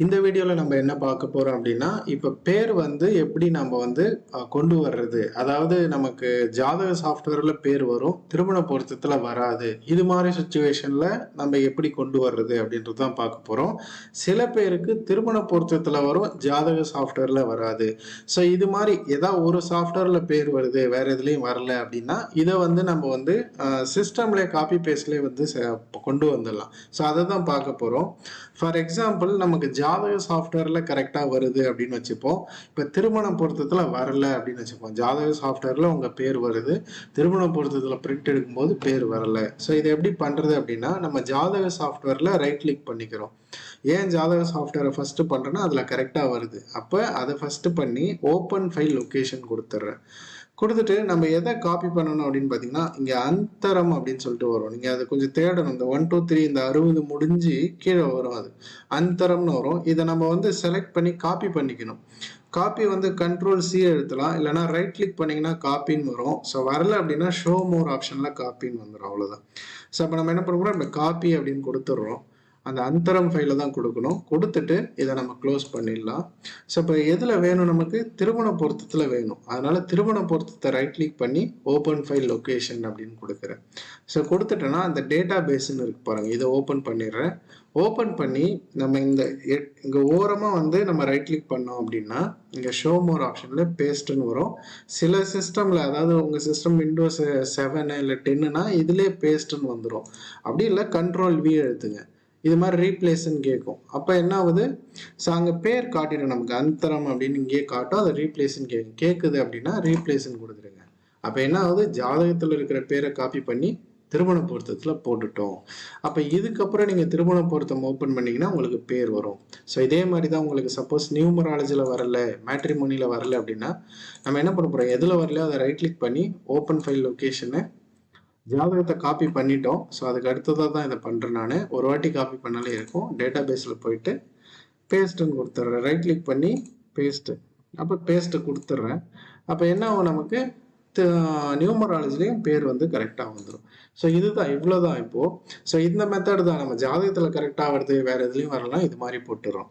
இந்த வீடியோவில் நம்ம என்ன பார்க்க போகிறோம் அப்படின்னா இப்போ பேர் வந்து எப்படி நம்ம வந்து கொண்டு வர்றது? அதாவது நமக்கு ஜாதக சாஃப்ட்வேரில் பேர் வரும் திருமண பொருத்தத்தில் வராது. இது மாதிரி சுச்சுவேஷனில் நம்ம எப்படி கொண்டு வர்றது அப்படின்றது தான் பார்க்க போகிறோம் சில பேருக்கு திருமண பொருத்தத்தில் வரும் ஜாதக சாஃப்ட்வேரில் வராது. ஸோ இது மாதிரி ஏதாவது ஒரு சாஃப்ட்வேரில் பேர் வருது வேற எதுலேயும் வரல அப்படின்னா இதை வந்து நம்ம வந்து சிஸ்டம்லேயே காப்பி பேஸ்ட்லேயே வந்து ச- கொண்டு வந்துடலாம். ஸோ அதை தான் பார்க்க போகிறோம் ஃபார் எக்ஸாம்பிள் நமக்கு ஜா ஜாதக சாஃப்ட்வேரில் கரெக்டாக வருது அப்படின்னு வச்சுப்போம். இப்போ திருமணம் பொருத்தத்தில் வரல அப்படின்னு வச்சுப்போம். ஜாதக சாஃப்ட்வேரில் உங்கள் பேர் வருது. திருமணம் பொருத்தத்தில் பிரிண்ட் எடுக்கும்போது பேர் வரல. ஸோ இதை எப்படி பண்ணுறது அப்படின்னா நம்ம ஜாதக சாஃப்ட்வேரில் ரைட் கிளிக் பண்ணிக்கிறோம். ஏன் ஜாதக சாஃப்ட்வேரை ஃபஸ்ட்டு பண்ணுறேன்னா அதில் கரெக்டாக வருது. அப்போ அதை ஃபஸ்ட்டு பண்ணி ஓப்பன் ஃபைல் லொக்கேஷன் கொடுத்துட்றேன். கொடுத்துட்டு நம்ம எதை காப்பி பண்ணணும் அப்படின்னு பார்த்தீங்கன்னா இங்கே அந்தரம் அப்படின்னு சொல்லிட்டு வரும். நீங்கள் அதை கொஞ்சம் தேடணும். இந்த ஒன் டூ த்ரீ இந்த அறுபது முடிஞ்சு கீழே வரும் அது. அந்தரம்னு வரும். இதை நம்ம வந்து செலக்ட் பண்ணி காப்பி பண்ணிக்கணும். காப்பி வந்து கண்ட்ரோல் சி எழுத்தலாம் இல்லைனா ரைட் கிளிக் பண்ணிங்கன்னா காப்பின்னு வரும். ஸோ வரல அப்படின்னா ஷோ மோர் ஆப்ஷனில் காப்பின்னு வந்துடும் அவ்வளோதான் ஸோ அப்போ நம்ம என்ன பண்ணுறோம் போகிறோம் இந்த காப்பி அப்படின்னு கொடுத்துட்றோம். அந்த அந்தரம் ஃபைலை தான் கொடுக்கணும். கொடுத்துட்டு இதை நம்ம க்ளோஸ் பண்ணிடலாம். ஸோ இப்போ எதில் வேணும் நமக்கு? திருமண பொருத்தத்தில் வேணும். அதனால் திருமண பொருத்தத்தை ரைட் கிளிக் பண்ணி ஓப்பன் ஃபைல் லொக்கேஷன் அப்படின்னு கொடுக்குறேன். ஸோ கொடுத்துட்டேன்னா அந்த டேட்டா பேஸ்ன்னு இருக்கு பாருங்கள் இதை ஓப்பன் பண்ணிடுறேன். ஓப்பன் பண்ணி நம்ம இந்த இங்கே ஓரமாக வந்து நம்ம ரைட் கிளிக் பண்ணோம் அப்படின்னா இங்கே ஷோ மோர் ஆப்ஷனில் பேஸ்ட்டுன்னு வரும். சில சிஸ்டமில் அதாவது உங்கள் சிஸ்டம் விண்டோஸ் செவனு இல்லை டென்னுனா இதுலேயே பேஸ்ட்டுன்னு வந்துடும் அப்படி இல்லை கண்ட்ரோல் வி எழுத்துங்க இது மாதிரி ரீப்ளேஸ்ன்னு கேட்கும் அப்போ என்ன ஆகுது? ஸோ அங்கே பேர் காட்டிடும் நமக்கு. அந்தரம் அப்படின்னு இங்கேயே காட்டும். அதை ரீப்ளேஸ்ன்னு கேட்கும் கேட்குது அப்படின்னா ரீப்ளேஸ்ன்னு கொடுத்துருங்க அப்போ என்ன ஆகுது? ஜாதகத்தில் இருக்கிற பேரை காப்பி பண்ணி திருமண பொருத்தத்தில் போட்டுட்டோம். அப்போ இதுக்கப்புறம் நீங்கள் திருமண பொருத்தம் ஓப்பன் பண்ணீங்கன்னா உங்களுக்கு பேர் வரும். ஸோ இதே மாதிரி தான் உங்களுக்கு சப்போஸ் நியூமராலஜியில் வரல மேட்ரிமோனியில் வரல அப்படின்னா நம்ம என்ன பண்ண போகிறோம் எதில் வரலையோ அதை ரைட் கிளிக் பண்ணி ஓப்பன் ஃபைல் லொக்கேஷனை ஜாதகத்தை காப்பி பண்ணிட்டோம். ஸோ அதுக்கு அடுத்ததாக தான் இதை பண்ணுறேன் நான். ஒரு வாட்டி காப்பி பண்ணாலே இருக்கும். டேட்டா பேஸில் போயிட்டு பேஸ்ட்டுன்னு கொடுத்துட்றேன். ரைட் கிளிக் பண்ணி பேஸ்ட்டு அப்போ பேஸ்ட்டு கொடுத்துட்றேன். அப்போ என்ன ஆகும் நமக்கு? நியூமராலஜிலையும் பேர் வந்து கரெக்டாக வந்துடும் ஸோ இதுதான். இவ்வளோ தான் இப்போது ஸோ இந்த மெத்தட் தான். நம்ம ஜாதகத்தில் கரெக்டாக வருது வேறு எதுலேயும் வரலாம் இது மாதிரி போட்டுறோம்.